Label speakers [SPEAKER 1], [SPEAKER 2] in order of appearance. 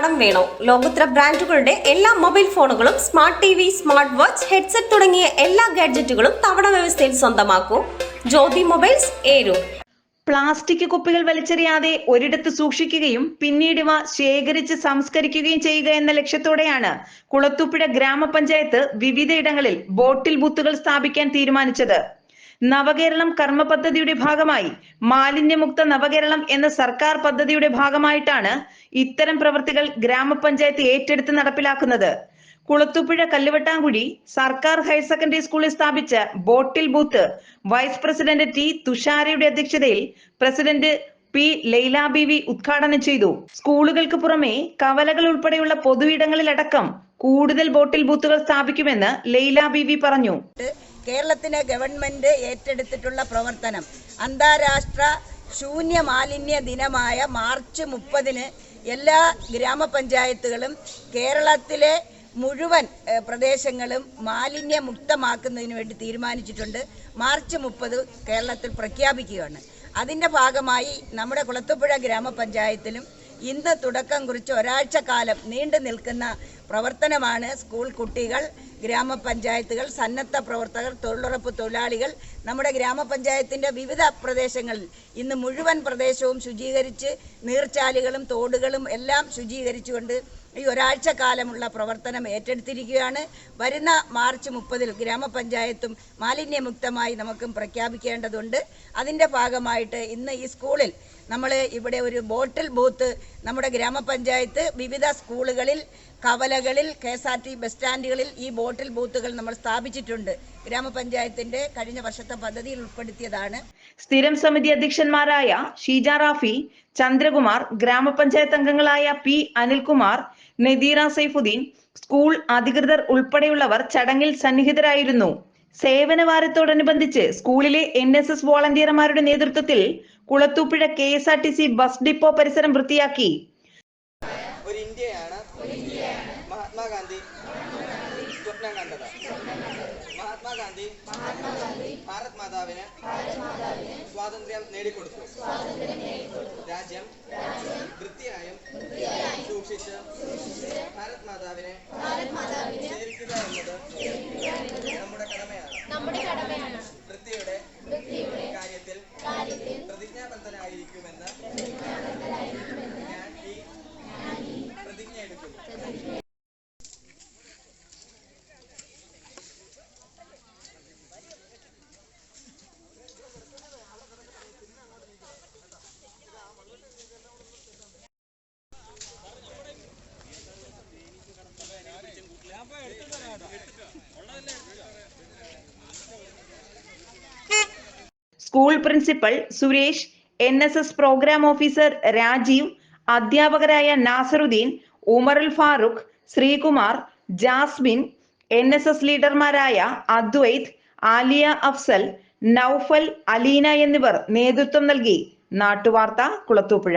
[SPEAKER 1] കടം വേണോ? ലോകോത്തര ബ്രാൻഡുകളുടെ എല്ലാ മൊബൈൽ ഫോണുകളും smart T V smart watch headset തുടങ്ങിയ എല്ലാ ഗാഡ്ജറ്റുകളും തവണ വ്യവസ്ഥയിൽ സ്വന്തമാക്കൂ. ജ്യോതി മൊബൈൽസ് ഏരു
[SPEAKER 2] പ്ലാസ്റ്റിക് കുപ്പികൾ വലിച്ചെറിയാതെ ഒരിടത്ത് സൂക്ഷിക്കുകയും പിന്നീട് ഇവ ശേഖരിച്ച് സംസ്കരിക്കുകയും ചെയ്യുക എന്ന ലക്ഷ്യത്തോടെയാണ് കുളത്തൂപ്പുഴ ഗ്രാമപഞ്ചായത്ത് വിവിധയിടങ്ങളിൽ ബോട്ടിൽ ബൂത്തുകൾ സ്ഥാപിക്കാൻ തീരുമാനിച്ചത്. നവകേരളം കർമ്മ പദ്ധതിയുടെ ഭാഗമായി മാലിന്യമുക്ത നവകേരളം എന്ന സർക്കാർ പദ്ധതിയുടെ ഭാഗമായിട്ടാണ് ഇത്തരം പ്രവൃത്തികൾ ഗ്രാമപഞ്ചായത്ത് ഏറ്റെടുത്ത് നടപ്പിലാക്കുന്നത്. കുളത്തുപുഴ കല്ലുവട്ടാങ്കുഴി സർക്കാർ ഹയർ സെക്കൻഡറി സ്കൂളിൽ സ്ഥാപിച്ച bottle booth vice president T തുഷാരയുടെ അധ്യക്ഷതയിൽ പ്രസിഡന്റ് പി ലൈല ബിവി ഉദ്ഘാടനം ചെയ്തു. സ്കൂളുകൾക്ക് പുറമെ കവലകൾ ഉൾപ്പെടെയുള്ള പൊതുയിടങ്ങളിലടക്കം കൂടുതൽ ബോട്ടിൽ ബൂത്തുകൾ സ്ഥാപിക്കുമെന്ന് ലൈല ബിവി പറഞ്ഞു.
[SPEAKER 3] കേരളത്തിലെ ഗവൺമെന്റ് ഏറ്റെടുത്തിട്ടുള്ള പ്രവർത്തനം അന്താരാഷ്ട്ര ശൂന്യ മാലിന്യ ദിനമായ മാർച്ച് മുപ്പതിന് എല്ലാ ഗ്രാമപഞ്ചായത്തുകളും കേരളത്തിലെ മുഴുവൻ പ്രദേശങ്ങളും മാലിന്യമുക്തമാക്കുന്നതിന് വേണ്ടി തീരുമാനിച്ചിട്ടുണ്ട്. മാർച്ച് മുപ്പത് കേരളത്തിൽ പ്രഖ്യാപിക്കുകയാണ്. അതിന്റെ ഭാഗമായി നമ്മുടെ കുളത്തുപുഴ ഗ്രാമപഞ്ചായത്തിലും ഇന്ന് തുടക്കം കുറിച്ച് ഒരാഴ്ച കാലം നീണ്ടു നിൽക്കുന്ന പ്രവർത്തനമാണ് സ്കൂൾ കുട്ടികൾ ഗ്രാമപഞ്ചായത്തുകൾ സന്നദ്ധ പ്രവർത്തകർ തൊഴിലുറപ്പ് തൊഴിലാളികൾ. നമ്മുടെ ഗ്രാമപഞ്ചായത്തിന്റെ വിവിധ പ്രദേശങ്ങളിൽ ഇന്ന് മുഴുവൻ പ്രദേശവും ശുചീകരിച്ച് നീർച്ചാലുകളും തോടുകളും എല്ലാം ശുചീകരിച്ചുകൊണ്ട് ഈ ഒരാഴ്ച കാലമുള്ള പ്രവർത്തനം ഏറ്റെടുത്തിരിക്കുകയാണ്. വരുന്ന മാർച്ച് മുപ്പതിൽ ഗ്രാമപഞ്ചായത്തും മാലിന്യമുക്തമായി നമുക്കും പ്രഖ്യാപിക്കേണ്ടതുണ്ട്. അതിന്റെ ഭാഗമായിട്ട് ഇന്ന് ഈ സ്കൂളിൽ നമ്മൾ ഇവിടെ ഒരു ബോട്ടിൽ ബൂത്ത് നമ്മുടെ ഗ്രാമപഞ്ചായത്ത് വിവിധ സ്കൂളുകളിൽ കവലകളിൽ K S R T bus സ്റ്റാൻഡുകളിൽ ഈ ബോട്ടിൽ ബൂത്തുകൾ നമ്മൾ സ്ഥാപിച്ചിട്ടുണ്ട്. ഗ്രാമപഞ്ചായത്തിന്റെ കഴിഞ്ഞ വർഷത്തെ പദ്ധതിയിൽ ഉൾപ്പെടുത്തിയതാണ്.
[SPEAKER 2] സ്ഥിരം സമിതി അധ്യക്ഷന്മാരായ ഷീജ റാഫി ചന്ദ്രകുമാർ ഗ്രാമപഞ്ചായത്ത് അംഗങ്ങളായ പി. അനിൽകുമാർ നദീറ സൈഫുദ്ദീൻ സ്കൂൾ അധികൃതർ ഉൾപ്പെടെയുള്ളവർ ചടങ്ങിൽ സന്നിഹിതരായിരുന്നു. സേവന വാരത്തോടനുബന്ധിച്ച് സ്കൂളിലെ എൻ എസ് എസ് വോളണ്ടിയർമാരുടെ നേതൃത്വത്തിൽ Kulathupuzha K S R T C bus depot പരിസരം വൃത്തിയാക്കി.
[SPEAKER 4] ഒരു ഇന്ത്യയാണ്. മഹാത്മാഗാന്ധി. സ്വപ്നം കണ്ടത്. മഹാത്മാഗാന്ധി. ഭാരത് മാതാവിന് സ്വാതന്ത്ര്യം നേടിക്കൊടുത്തു. രാജ്യം. വൃത്തിയായും സൂക്ഷിച്ച് ഭാരത് മാതാവിനെ സേവിക്കുക എന്നത്
[SPEAKER 2] school principal Suresh N S S programme officer Rajeev അധ്യാപകരായ Nasaruddin Umarul Farooq Sreekumar Jasmin N S S ലീഡർമാരായ Advaith Aliya Afsal Noufal Aleena എന്നിവർ നേതൃത്വം നൽകി. നാട്ടുവാർത്ത കുളത്തൂപ്പുഴ.